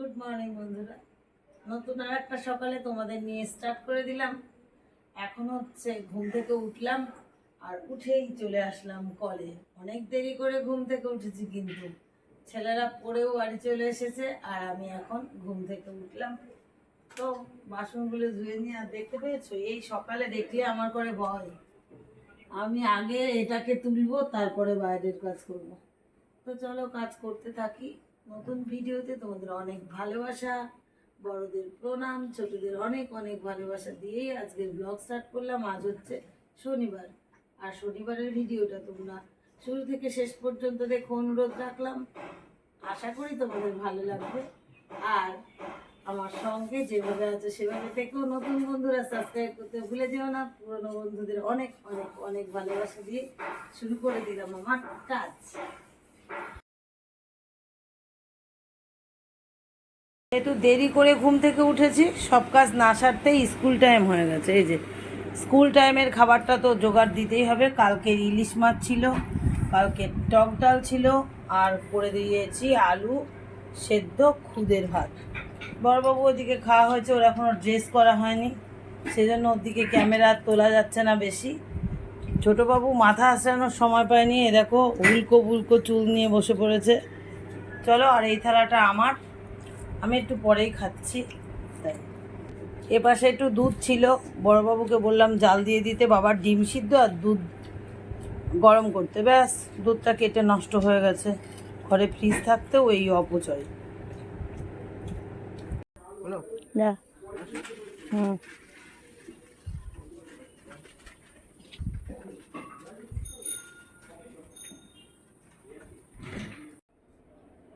Good morning বন্ধুরা। নতুন আর একটা সকালে তোমাদের নিয়ে স্টার্ট করে দিলাম। এখন হচ্ছে ঘুম থেকে উঠলাম আর উঠেই চলে আসলাম কলে। অনেক দেরি করে ঘুম থেকে উঠেছি কিন্তু। ছেলেরা পড়েও বাড়ি চলে এসেছে আর আমি এখন ঘুম থেকে উঠলাম। তো বাসনগুলো ধুয়ে নিয়ে আর দেখতে পেয়েছ? এই সকালে দেখলে আমার করে ভয়। আমি আগে এটাকে তুলবো, তারপরে বাইরের কাজ করব। তো চলো কাজ করতে থাকি। নতুন ভিডিওতে তোমাদের অনেক ভালোবাসা, বড়দের প্রণাম, ছোটদের অনেক অনেক ভালোবাসা দিয়েই আজকের ব্লগ স্টার্ট করলাম। আজ হচ্ছে শনিবার। আর শনিবারের ভিডিওটা তোমরা শুরু থেকে শেষ পর্যন্ত দেখো, অনুরোধ রাখলাম। আশা করি তোমাদের ভালো লাগবে। আর আমার সঙ্গে যেভাবে আছে, সেভাবে থেকেও নতুন বন্ধুরা সাবস্ক্রাইব করতে ভুলে যেও না। পুরনো বন্ধুদের অনেক অনেক অনেক ভালোবাসা দিয়ে শুরু করে দিলাম আমার কাজ। একটু দেরি করে ঘুম থেকে উঠেছি, সব কাজ না সারতেই স্কুল টাইম হয়ে গেছে। এই যে, স্কুল টাইমের খাবারটা তো জোগাড় দিতেই হবে। কালকে ইলিশ মাছ ছিল, কালকে টক ডাল ছিল, আর করে দিয়েছি আলু সেদ্ধ খুদের ভাত। বড়বাবু ওদিকে খাওয়া হয়েছে, ওর এখনও ড্রেস করা হয়নি। সেজন্য ওর দিকে ক্যামেরা তোলা যাচ্ছে না বেশি। ছোটোবাবু মাথা আসানোর সময় পায়নি, এ দেখো উল্কো বুলকো চুল নিয়ে বসে পড়েছে। চলো, আর এই থালাটা আমার। আমি একটু পরেই খাচ্ছি তাই। এ পাশে একটু দুধ ছিল বড়বাবুকে বললাম জাল দিয়ে দিতে বাবার ডিম সিদ্ধ আর দুধ গরম করতে। ব্যাস দুধটা কেটে নষ্ট হয়ে গেছে। ঘরে ফ্রিজ থাকতেও এই অপচয়। না। হুম।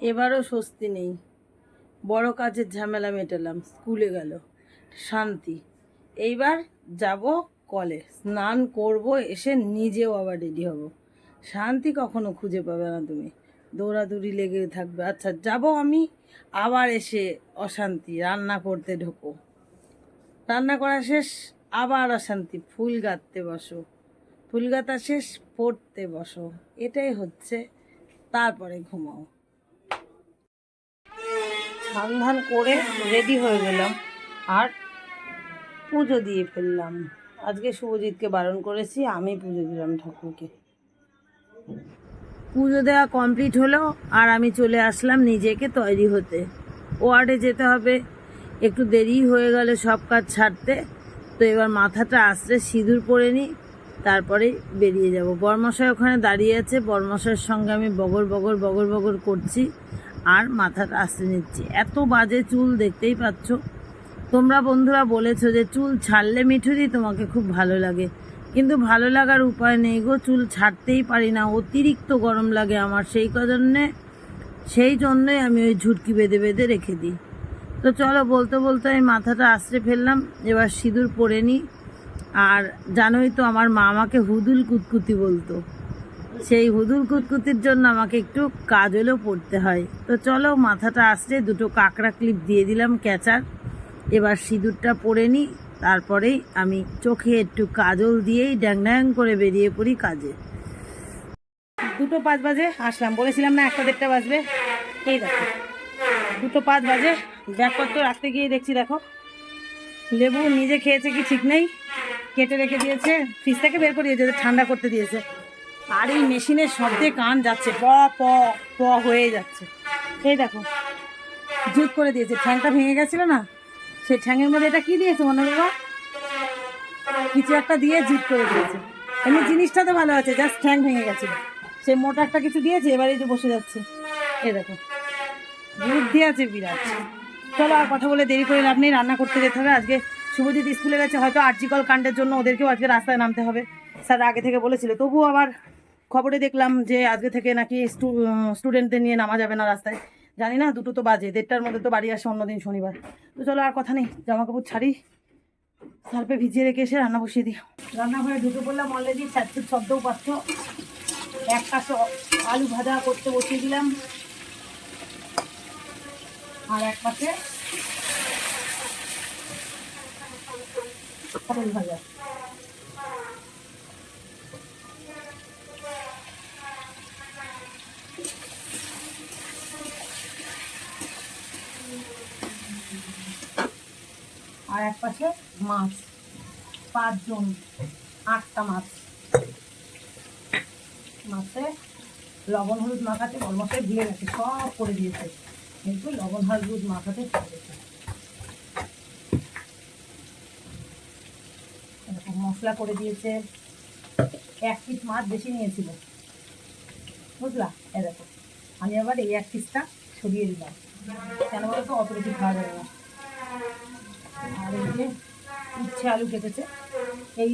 এবারও স্বস্তি নেই। বড় কাজের ঝামেলা মেটালাম, স্কুলে গেল। শান্তি। এইবার যাব কলে। স্নান করব, এসে নিজেও আবার রেডি হব। শান্তি কখনো খুঁজে পাবে না তুমি। দৌড়াদৌড়ি লেগে থাকবে। আচ্ছা যাব আমি, আবার এসে অশান্তি, রান্না করতে ঢোকো। রান্না করা শেষ, আবার অশান্তি, ফুল গাঁথতে বসো। ফুল গাঁথা শেষ, পড়তে বসো। এটাই হচ্ছে, তারপরে ঘুমাও। স্নান ধান করে রেডি হয়ে গেলাম। আর পুজো দিয়ে ফেললাম। আজকে শুভজিৎকে বারণ করেছি, আমি পুজো দিলাম ঠাকুরকে। পুজো দেওয়া কমপ্লিট হলো, আর আমি চলে আসলাম নিজেকে তৈরি হতে। ওয়ার্ডে যেতে হবে। একটু দেরি হয়ে গেলে সব কাজ ছাড়তে। তো এবার মাথাটা আসতে সিঁদুর পরে নিই তারপরে বেরিয়ে যাব। বর্মশাই ওখানে দাঁড়িয়ে আছে। বর্মশাইয়ের সঙ্গে আমি বগর বগর বগর বগর করছি। আর মাথাটা আসতে নিচ্ছি। এত বাজে চুল দেখতেই পাচ্ছ। তোমরা বন্ধুরা বলেছ যে চুল ছাড়লে মিঠুরি তোমাকে খুব ভালো লাগে। কিন্তু ভালো লাগার উপায় নেই গো, চুল ছাড়তেই পারি না। অতিরিক্ত গরম লাগে আমার। সেই কারণে, সেই জন্যই আমি ওই ঝুটকি বেঁধে বেঁধে রেখে দিই। তো চলো, বলতে বলতে আমি মাথাটা আশ্রে ফেললাম। এবার সিঁদুর পরে নিই আর জানোই তো আমার মা আমাকে হুদুল কুতকুতি বলতো। সেই হুদুল কুতকুতির জন্য আমাকে একটু কাজলও পড়তে হয়। তো চলো, মাথাটা আসছে, দুটো কাঁকড়া ক্লিপ দিয়ে দিলাম, ক্যাচার। এবার সিঁদুরটা পরে নিই তারপরেই আমি চোখে একটু কাজল দিয়েই ড্যাং ড্যাং করে বেরিয়ে পড়ি কাজে। দুটো পাঁচ বাজে, আসলাম। বলেছিলাম না একটা দেড়টা বাজবে। এই দেখো, দুটো পাঁচ বাজে। ব্যাগপত্র রাখতে গিয়ে দেখছি, দেখো। লেবু নিজে খেয়েছে কি ঠিক নেই। কেটে রেখে দিয়েছে ফ্রিজ থেকে বের করে দিয়েছে ঠান্ডা করতে দিয়েছে। আর এই মেশিনের শব্দে কান যাচ্ছে, প প প হয়ে যাচ্ছে। এই দেখো, জুত করে দিয়েছে। ঠ্যাংটা ভেঙে গেছিল না? সেই ঠ্যাংয়ের মধ্যে এটা কি দিয়েছে মনে বাবা? কিছু একটা দিয়ে জুত করে দিয়েছে। এমনি জিনিসটা তো ভালো আছে, জাস্ট ঠ্যাং ভেঙে গেছে সে মোটা একটা কিছু দিয়েছে, এবারে যে বসে যাচ্ছে। এই দেখো, বুদ্ধি আছে বিরাট। চলো আর কথা বলে দেরি করে লাভ নেই, রান্না করতে যেতে হবে। আজকে শুভজিৎ স্কুলে গেছে, হয়তো আর্জিকল কাণ্ডের জন্য ওদেরকেও আজকে রাস্তায় নামতে হবে। স্যার আগে থেকে বলেছিল, তবুও আবার খবরে দেখলাম যে আজকে থেকে নাকি স্টুডেন্টদের নিয়ে নামা যাবে না রাস্তায়। জানি না, দুটো তো বাজে, দেড়টার মধ্যে তো বাড়ি আসে অন্যদিন শনিবার। তো চলো আর কথা নেই জামা কাপড় ছাড়ি সার্পে ভিজিয়ে রেখে এসে রান্না বসিয়ে দিই। রান্নাঘরে ঢুকে পড়লাম অলরেডি ছাত্রীর শব্দও পাচ্ছ এক পাশে আলু ভাজা করতে বসিয়ে দিলাম। আর এক পাশে ভাজা। আর এক পাশে মাছ, পাঁচজন, আটটা মাছ। মাছে লবণ, হলুদ মাখাতে অলমশাই ভুলে গেছে, সব করে দিয়েছে। কিন্তু লবণ, হলুদ মাখাতে এরকম মশলা করে দিয়েছে। এক পিস মাছ বেশি নিয়েছিল। বুঝলা? এরকম। আমি আবার এই এক পিসটা সরিয়ে দিলাম। কেন বলতো? অত বেশি খাওয়া যাবে না। আর আলু কেটেছে। এই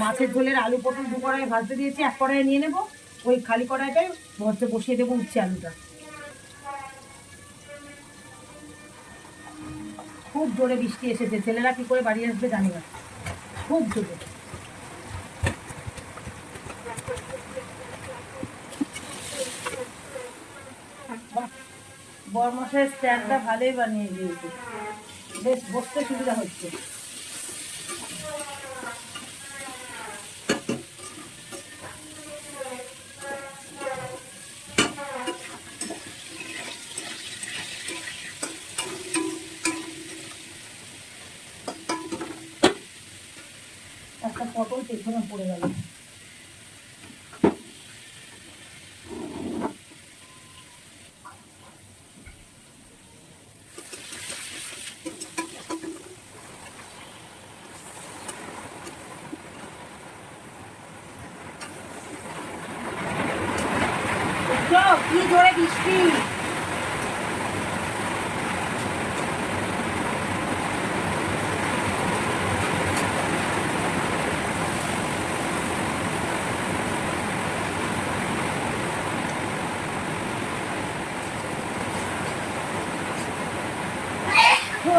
মাছের ঝোলের আলু পটল দু কড়াই ভাজতে দিয়েছি এক কড়াই নিয়ে নেব। ওই খালি কড়াইটাই হচ্ছে বসিয়ে দেবো উচ্ছে আলুটা। খুব জোরে বৃষ্টি এসেছে ছেলেরা কি করে বাড়ি আসবে জানি না। খুব জোরে। বাহ, বরমশের স্ট্যান্ডটা ভালোই বানিয়ে দিয়েছে। বেশ বসতে সুবিধা হচ্ছে একটা পটল পেছনে পড়ে গেল উঠো, কি জোরে বৃষ্টি তো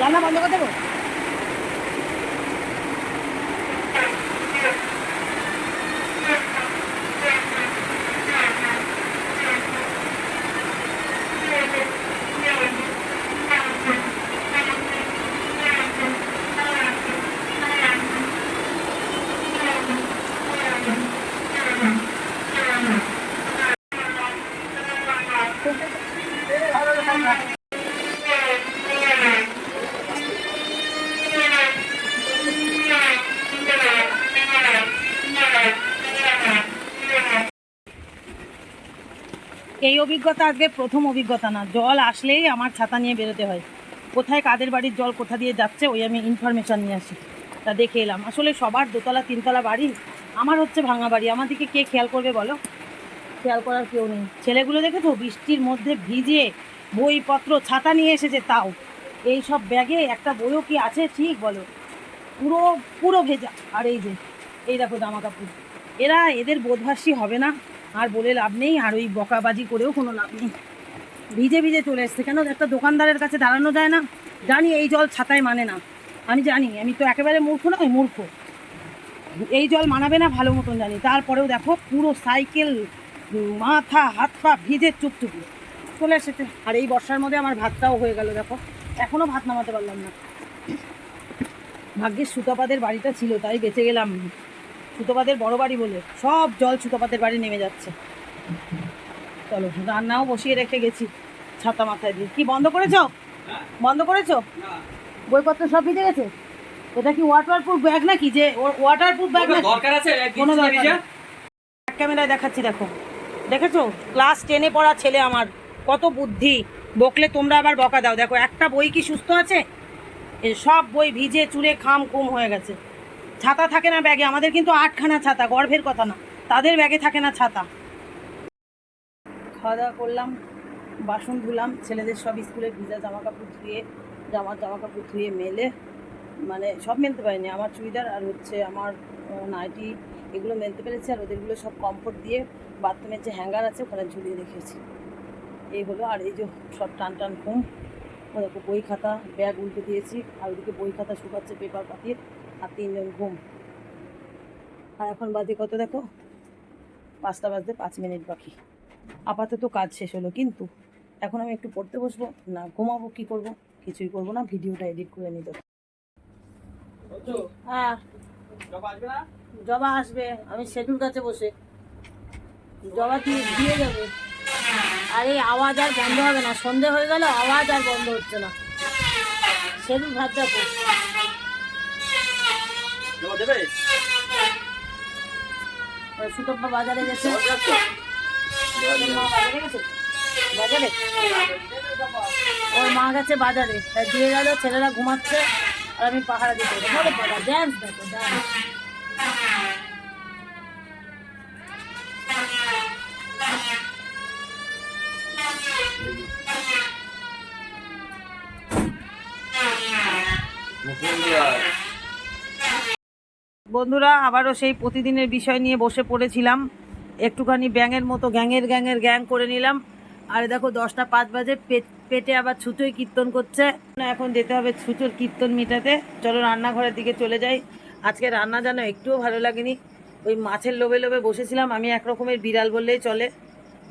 রান্না বন্ধ করে দেবো? এই অভিজ্ঞতা আজকে প্রথম অভিজ্ঞতা না। জল আসলেই আমার ছাতা নিয়ে বেরোতে হয়। কোথায় কাদের বাড়ির জল কোথা দিয়ে যাচ্ছে, ওই আমি ইনফরমেশান নিয়ে আসি। তা দেখে এলাম। আসলে সবার দোতলা, তিনতলা বাড়ি, আমার হচ্ছে ভাঙা বাড়ি। আমার দিকে কে খেয়াল করবে বলো? খেয়াল করার কেউ নেই। ছেলেগুলো দেখেছ? বৃষ্টির মধ্যে ভিজে বইপত্র, ছাতা নিয়ে এসেছে তাও। এই সব ব্যাগে একটা বইও কি আছে? ঠিক বলো। পুরো পুরো ভেজা। আর এই যে, এই দেখো জামা কাপড়। এরা এদের বোধভাসী হবে না? আর বলে লাভ নেই, আর ওই বকাবাজি করেও কোনো লাভ নেই। ভিজে ভিজে চলে এসছে। কেন? একটা দোকানদারের কাছে দাঁড়ানো যায় না। জানি এই জল ছাতায় মানে না। আমি জানি, আমি তো একেবারে মূর্খ নয় মূর্খ। এই জল মানাবে না ভালো মতন জানি। তারপরেও দেখো, পুরো সাইকেল, মাথা, হাত পা ভিজে চুপচুপি। চলে এসেছে। আর এই বর্ষার মধ্যে আমার ভাতটাও হয়ে গেল, দেখো। এখনও ভাত নামাতে পারলাম না। ভাগ্যের সুতপাদের বাড়িটা ছিল, তাই বেঁচে গেলাম। সুতপাদের বড় বাড়ি বলে সব জল সুতপাদের বাড়ি নেমে যাচ্ছে। চলো রান্নাও বসিয়ে রেখে গেছি ছাতা মাথায় দিয়ে। কি বন্ধ করেছ? বন্ধ করেছ? বইপত্র সব ভিজে গেছে? এটা কি ওয়াটারপ্রুফ ব্যাগ নাকি? যে ওয়াটারপ্রুফ ব্যাগ নাকি? দরকার আছে কোনো দরকার ক্যামেরায় দেখাচ্ছি দেখো। দেখেছ? ক্লাস টেনে পড়া ছেলে আমার। কত বুদ্ধি। বকলে তোমরা আবার বকা দাও। দেখো একটা বই কি সুস্থ আছে? সব বই ভিজে চুরে খাম কুম হয়ে গেছে। ছাতা থাকে না ব্যাগে, আমাদের কিন্তু আটখানা ছাতা, গর্ভের কথা না। তাদের ব্যাগে থাকে না ছাতা। খাওয়া দাওয়া করলাম, বাসন ধুলাম, ছেলেদের সব স্কুলে ভিজা জামা কাপড় ধুয়ে, জামা জামা কাপড় ধুয়ে মেলে মানে সব মেলতে পারিনি। আমার চুড়িদার আর হচ্ছে আমার নাইটি, এগুলো মেলতে পেরেছি আর ওদেরগুলো সব কমফোর্ট দিয়ে বাথরুমের যে হ্যাঙ্গার আছে, ওখানে ঝুলিয়ে রেখেছি। এই হলো, আর এই যে সব টান টান ঘুম ওদেরকে বই খাতা, ব্যাগ উল্টে দিয়েছি, আর ওদিকে বই খাতা শুকাচ্ছে পেপার পাতিয়ে আর তিনজন ঘুম। আর এখন বাজে কত দেখো? পাঁচটা বাজতে পাঁচ মিনিট বাকি। আপাতত কাজ শেষ হলো কিন্তু এখন আমি একটু পড়তে বসবো না ঘুমাবো কি করব? কিছুই করব না ভিডিওটা এডিট করে নিতে হ্যাঁ। জবা আসবে আমি সেতুর কাছে বসে। জবা দিয়ে দিয়ে যাবে। আর এই আওয়াজ আর বন্ধ হবে না সন্ধে হয়ে গেল আওয়াজ আর বন্ধ হচ্ছে না। সেতুর ভাত দেখো বাজারে গেছে ওর মা বাজারে গেছে। বাজারে? ওর মা গেছে বাজারে। তাই দিয়ে গেল ছেলেরা ঘুমাচ্ছে আর আমি পাহাড়া দিতে ড্যান্স দেখো ড্যান্স বন্ধুরা, আবারও সেই প্রতিদিনের বিষয় নিয়ে বসে পড়েছিলাম। একটুখানি ব্যাঙের মতো গ্যাংয়ের গ্যাংয়ের গ্যাং করে নিলাম। আর দেখো, দশটা পাঁচ বাজে পেট- আবার ছুতোই কীর্তন করছে। এখন যেতে হবে ছুতোর কীর্তন মিটাতে। চলো, রান্নাঘরের দিকে চলে যাই। আজকে রান্না যেন একটুও ভালো লাগেনি। ওই মাছের লোভে লোভে বসেছিলাম। আমি এক রকমের বিড়াল বললেই চলে।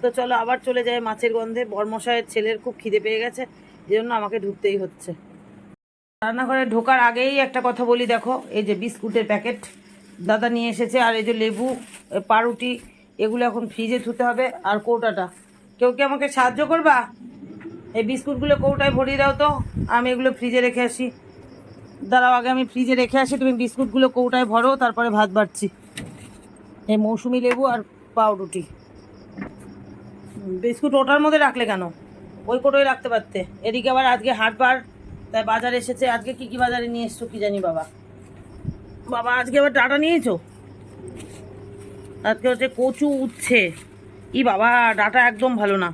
তো চলো, আবার চলে যাই মাছের গন্ধে। বর্মশায়ের ছেলের খুব খিদে পেয়ে গেছে। জন্য আমাকে ঢুকতেই হচ্ছে। রান্নাঘরে ঢোকার আগেই একটা কথা বলি, দেখো, এই যে বিস্কুটের প্যাকেট দাদা নিয়ে এসেছে, আর এই যে লেবু পাউরুটি, এগুলো এখন ফ্রিজে ধুতে হবে, আর কৌটাটা। কেউ কি আমাকে সাহায্য করবা? এই বিস্কুটগুলো কৌটায় ভরিয়ে দাও তো, আমি এগুলো ফ্রিজে রেখে আসি। দাঁড়াও, আগে আমি ফ্রিজে রেখে আসি, তুমি বিস্কুটগুলো কৌটায় ভরো, তারপরে ভাত বাড়ছি। এই মৌসুমি লেবু আর পাউরুটি। বিস্কুট ওটার মধ্যে রাখলে কেন? ওই কোটোয় রাখতে পারতে। এদিকে আবার আজকে হাটবার তাই বাজার এসেছে। আজকে কি কি বাজারে নিয়ে এসছো কি জানি বাবা। বাবা আজকে আবার ডাটা নিয়েছো? আজকে হচ্ছে কচু উচ্ছে। ই বাবা ডাটা একদম ভালো না।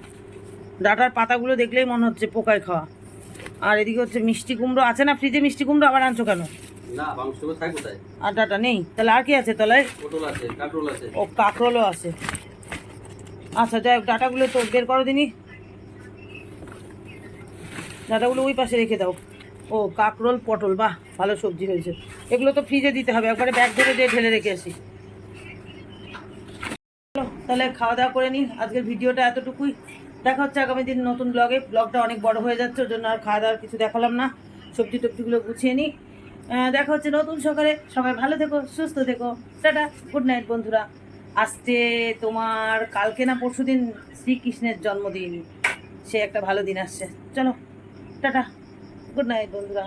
ডাটার পাতাগুলো দেখলেই মনে হচ্ছে পোকায় খাওয়া। আর এদিকে হচ্ছে মিষ্টি কুমড়ো আছে না ফ্রিজে মিষ্টি কুমড়ো আবার আনছো কেন? আর ডাটা নেই? তাহলে আর কি আছে তলায়? ও কাঁকরোলও আছে। আচ্ছা যাই হোক ডাটাগুলো তো বের করো দিনি। ডাটাগুলো ওই পাশে রেখে দাও। ও, কাঁকরোল, পটল, বাহ, ভালো সবজি হয়েছে। এগুলো তো ফ্রিজে দিতে হবে, একবারে ব্যাগ ধরে দিয়ে ঢেলে রেখে আসি। তাহলে খাওয়া দাওয়া করে নিই আজকের ভিডিওটা এতটুকুই। দেখা হচ্ছে আগামী দিন নতুন ব্লগে ব্লগটা অনেক বড় হয়ে যাচ্ছে ওর জন্য আর খাওয়া দাওয়ার কিছু দেখালাম না। সবজি টবজিগুলো গুছিয়ে নিই। দেখা হচ্ছে নতুন সকালে। সবাই ভালো থেকো, সুস্থ থেকো। টাটা গুড নাইট বন্ধুরা। আসছে তোমার কালকে না পরশু দিন শ্রীকৃষ্ণের জন্মদিন। সে একটা ভালো দিন আসছে। চলো। টাটা। গুড নাইট বন্ধুরা।